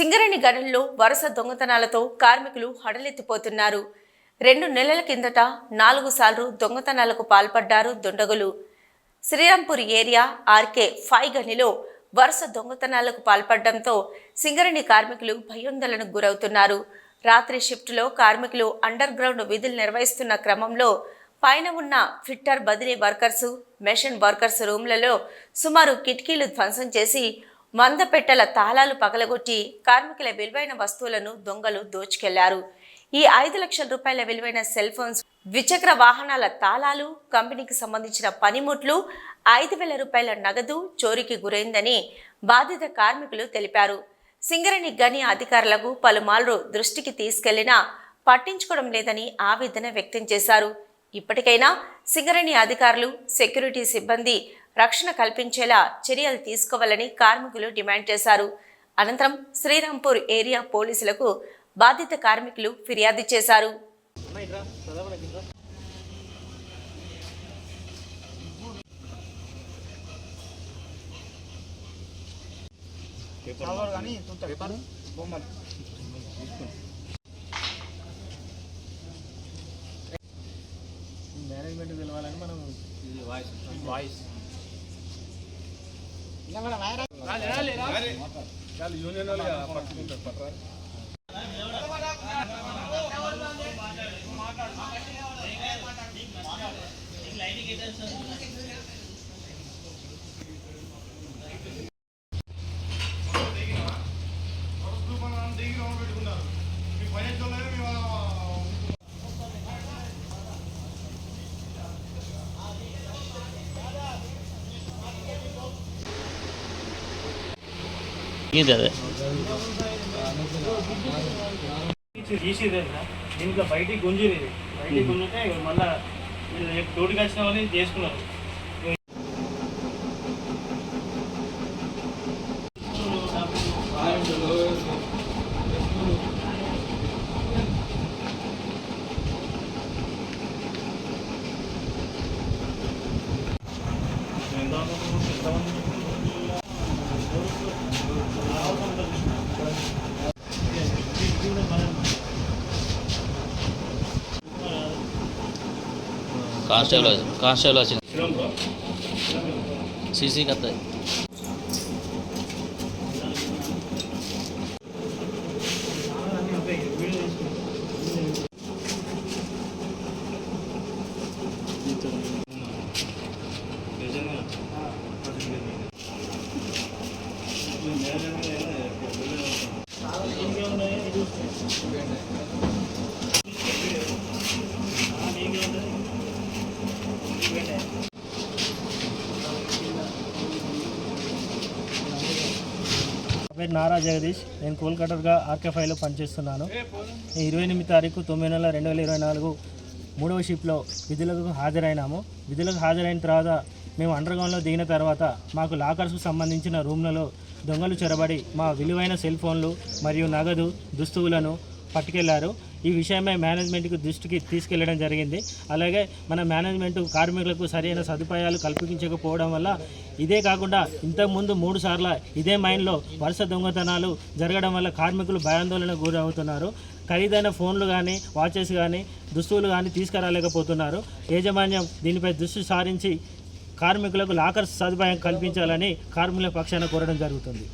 సింగరేణి గనుల్లో వరుస దొంగతనాలతో కార్మికులు హడలెత్తిపోతున్నారు. రెండు నెలల కిందట నాలుగు సార్లు దొంగతనాలకు పాల్పడ్డారు దుండగులు. శ్రీరాంపూర్ ఏరియా ఆర్కే ఫైవ్ గనిలో వరుస దొంగతనాలకు పాల్పడడంతో సింగరేణి కార్మికులు భయోందోళనకు గురవుతున్నారు. రాత్రి షిఫ్ట్లో కార్మికులు అండర్ గ్రౌండ్ విధులు నిర్వహిస్తున్న క్రమంలో పైన ఉన్న ఫిట్టర్ బదిలీ వర్కర్సు మెషిన్ వర్కర్స్ రూమ్లలో సుమారు కిటికీలు ధ్వంసం చేసి మందపెట్టెల తాళాలు పగలగొట్టి కార్మికుల విలువైన వస్తువులను దొంగలు దోచుకెళ్ళారు. ఈ ఐదు లక్షల రూపాయల విలువైన సెల్ ఫోన్స్ ద్విచక్ర వాహనాల తాళాలు కంపెనీకి సంబంధించిన పనిముట్లు ఐదు వేల రూపాయల నగదు చోరీకి గురైందని బాధిత కార్మికులు తెలిపారు. సింగరేణి గని అధికారులకు పలుమార్లు దృష్టికి తీసుకెళ్ళినా పట్టించుకోవడం లేదని ఆవేదన వ్యక్తం చేశారు. ఇప్పటికైనా సింగరేణి అధికారులు సెక్యూరిటీ సిబ్బంది రక్షణ కల్పించేలా చర్యలు తీసుకోవాలని కార్మికులు డిమాండ్ చేశారు. అనంతరం శ్రీరాంపూర్ ఏరియా పోలీసులకు బాధిత కార్మికులు ఫిర్యాదు చేశారు. చదవరు కానీ పేపర్ బొమ్మలు మేనేజ్మెంట్ పిలవాలని మనం వాయిస్. వాయిస్. యూనియన్ వాళ్ళు పట్టుకుంటారు పట్టరా ఇది అదే. దీంట్లో బయటికి గుంజుది బయటికి గుంజితే మళ్ళా తోటికి వచ్చిన వాళ్ళు చేసుకున్నారు. కానిస్టేబుల్ కానిస్టేబుల్ వచ్చింది సీసీ కత్త you. పేరు నారా జగదీష్. నేను కోల్కటర్గా ఆర్కే ఫైవ్లో పనిచేస్తున్నాను. ఇరవై ఎనిమిది తారీఖు తొమ్మిది నెలల రెండు వేల ఇరవై నాలుగు మూడవ షిప్లో విధులకు హాజరైనాము. విధులకు హాజరైన తర్వాత మేము అండర్గ్రౌండ్లో దిగిన తర్వాత మాకు లాకర్స్కు సంబంధించిన రూమ్లలో దొంగలు చొరబడి మా విలువైన సెల్ ఫోన్లు మరియు నగదు దుస్తువులను పట్టుకెళ్ళారు. ఈ విషయమై మేనేజ్మెంట్కి దృష్టికి తీసుకెళ్ళడం జరిగింది. అలాగే మన మేనేజ్మెంట్ కార్మికులకు సరైన సదుపాయాలు కల్పించకపోవడం వల్ల ఇదే కాకుండా ఇంతకుముందు మూడు సార్లు ఇదే మైన్లో వరుస దొంగతనాలు జరగడం వల్ల కార్మికులు భయాందోళనకు గురవుతున్నారు. ఖరీదైన ఫోన్లు కానీ వాచెస్ కానీ దుస్తువులు కానీ తీసుకురాలేకపోతున్నారు. యాజమాన్యం దీనిపై దృష్టి సారించి కార్మికులకు లాకర్స్ సదుపాయం కల్పించాలని కార్మికుల పక్షాన కోరడం జరుగుతుంది.